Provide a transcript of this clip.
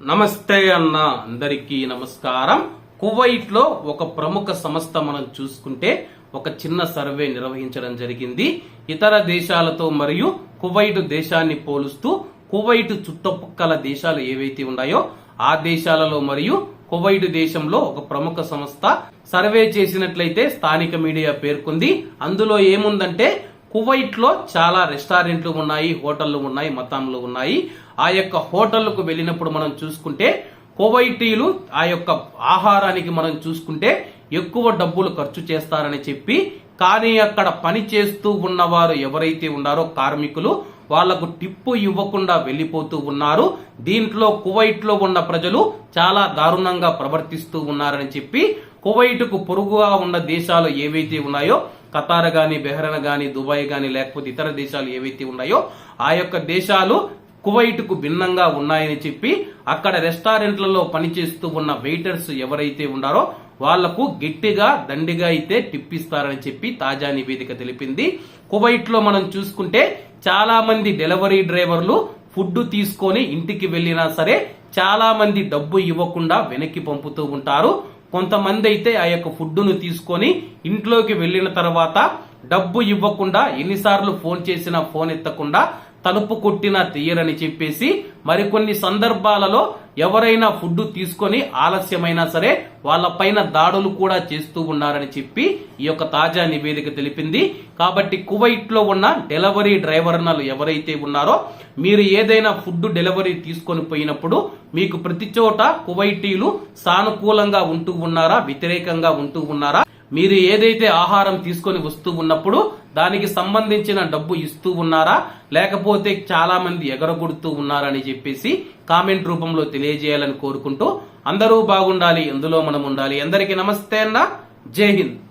నమస్తే అన్న అందరికీ నమస్కారం. కువైట్లో ఒక ప్రముఖ సంస్థ మనం చూసుకుంటే ఒక చిన్న సర్వే నిర్వహించడం జరిగింది. ఇతర దేశాలతో మరియు కువైట్ దేశాన్ని పోలుస్తూ కువైట్ చుట్టుపక్కల దేశాలు ఏవైతే ఉన్నాయో ఆ దేశాలలో మరియు కువైట్ దేశంలో ఒక ప్రముఖ సంస్థ సర్వే చేసినట్లయితే స్థానిక మీడియా పేర్కొంది. అందులో ఏముందంటే కువైట్లో చాలా రెస్టారెంట్లు ఉన్నాయి హోటళ్ళు ఉన్నాయి మతాంలు ఉన్నాయి. ఆ యొక్క హోటళ్ళకు వెళ్ళినప్పుడు మనం చూసుకుంటే కువైటీలు ఆ యొక్క ఆహారానికి మనం చూసుకుంటే ఎక్కువ డబ్బులు ఖర్చు చేస్తారని చెప్పి కానీ అక్కడ పని చేస్తూ ఉన్నవారు ఎవరైతే ఉన్నారో కార్మికులు వాళ్ళకు టిప్పు ఇవ్వకుండా వెళ్ళిపోతూ ఉన్నారు. దీంట్లో కువైట్లో ఉన్న ప్రజలు చాలా దారుణంగా ప్రవర్తిస్తూ ఉన్నారని చెప్పి కువైట్కు పొరుగుగా ఉన్న దేశాలు ఏవైతే ఉన్నాయో ఖతార్ గాని బెహ్రన్ గాని దుబాయ్ గాని లేకపోతే ఇతర దేశాలు ఏవైతే ఉన్నాయో ఆ యొక్క దేశాలు కువైట్కు భిన్నంగా ఉన్నాయని చెప్పి అక్కడ రెస్టారెంట్లలో పనిచేస్తూ ఉన్న వెయిటర్స్ ఎవరైతే ఉన్నారో వాళ్ళకు గట్టిగా దండిగా అయితే టిప్పిస్తారని చెప్పి తాజా నివేదిక తెలిపింది. కువైట్లో మనం చూసుకుంటే చాలా మంది డెలివరీ డ్రైవర్లు ఫుడ్ తీసుకొని ఇంటికి వెళ్ళినా సరే చాలా మంది డబ్బు ఇవ్వకుండా వెనక్కి పంపుతూ ఉంటారు. కొంతమంది అయితే ఆ యొక్క ఫుడ్ను తీసుకొని ఇంట్లోకి వెళ్ళిన తర్వాత డబ్బు ఇవ్వకుండా ఎన్నిసార్లు ఫోన్ చేసినా ఫోన్ ఎత్తకుండా తలుపు కొట్టినా తీయరని చెప్పేసి మరికొన్ని సందర్భాలలో ఎవరైనా ఫుడ్ తీసుకొని ఆలస్యమైనా సరే వాళ్ళ పైన దాడులు కూడా చేస్తూ ఉన్నారని చెప్పి ఈ యొక్క తాజా నివేదిక తెలిపింది. కాబట్టి కువైట్లో ఉన్న డెలివరీ డ్రైవర్నలు ఎవరైతే ఉన్నారో మీరు ఏదైనా ఫుడ్ డెలివరీ తీసుకొని పోయినప్పుడు మీకు ప్రతి చోట కువైటీలు సానుకూలంగా ఉంటూ ఉన్నారా వ్యతిరేకంగా ఉంటూ ఉన్నారా? మీరు ఏదైతే ఆహారం తీసుకొని వస్తూ ఉన్నప్పుడు దానికి సంబంధించిన డబ్బు ఇస్తూ ఉన్నారా? లేకపోతే చాలా మంది ఎగరగొడుతూ ఉన్నారని చెప్పేసి కామెంట్ రూపంలో తెలియజేయాలని కోరుకుంటూ అందరూ బాగుండాలి ఎందులో మనం ఉండాలి. అందరికీ నమస్తే అన్న. జై హింద్.